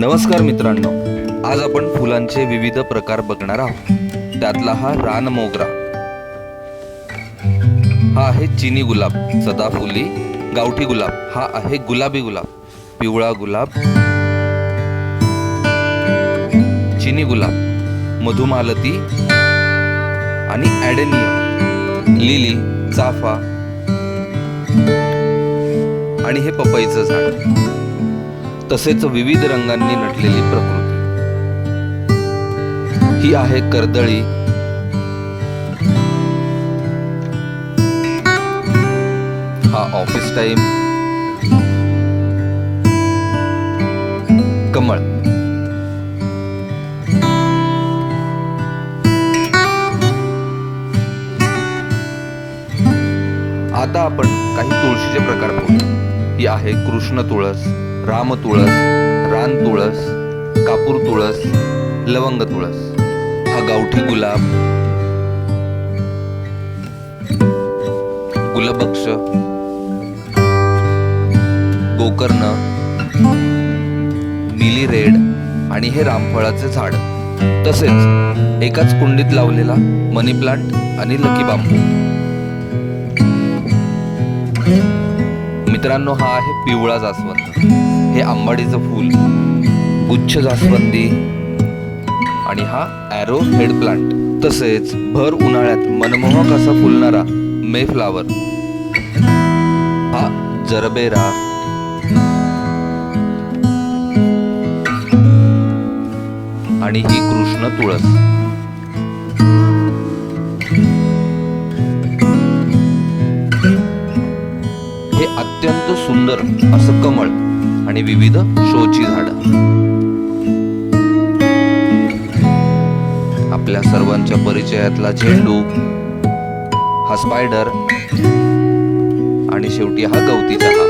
नमस्कार मित्रांनो आज आपण फुलांचे विविध प्रकार बघणार आहोत. त्यातला हा रान मोगरा. हा आहे चिनी गुलाब सदाफुली गावठी गुलाब. हा आहे गुलाबी गुलाब पिवळा गुलाब चिनी गुलाब मधुमालती आणि ॲडेनियम लिली चाफा आणि हे पपईचं झाड. तसेच विविध रंगांनी नटलेली प्रकृती. ही आहे कर्दळी. हा ऑफिस टाइम कमळ. आता आपण काही तुळशीचे प्रकार पाहू ही आहे कृष्ण तुळस राम तुळस रान तुळस कापूर तुळस लवंग तुळस. हा गावठी गुलाब. गुलबक्ष. गोकर्ण. नीली रेड आणि हे रामफळाचे झाड. तसेच एकाच कुंडीत लावलेला मनी प्लांट आणि लकी बांबू. मित्रांनो हा आहे पिवळा जास्वंद. हे आंबाडीचं फूल. गुच्छ जास्वंदी. आणि हा ॲरो हेड प्लांट तसेच भर उन्हाळ्यात मनमोहक असा फुलणारा मे फ्लावर हा जरबेरा. आणि ही कृष्ण तुळस. अत्यंत सुंदर असं कमळ आणि विविध शोची झाड. आपल्या सर्वांच्या परिचयातला झेंडू हा स्पायडर आणि शेवटी हा गवती चहा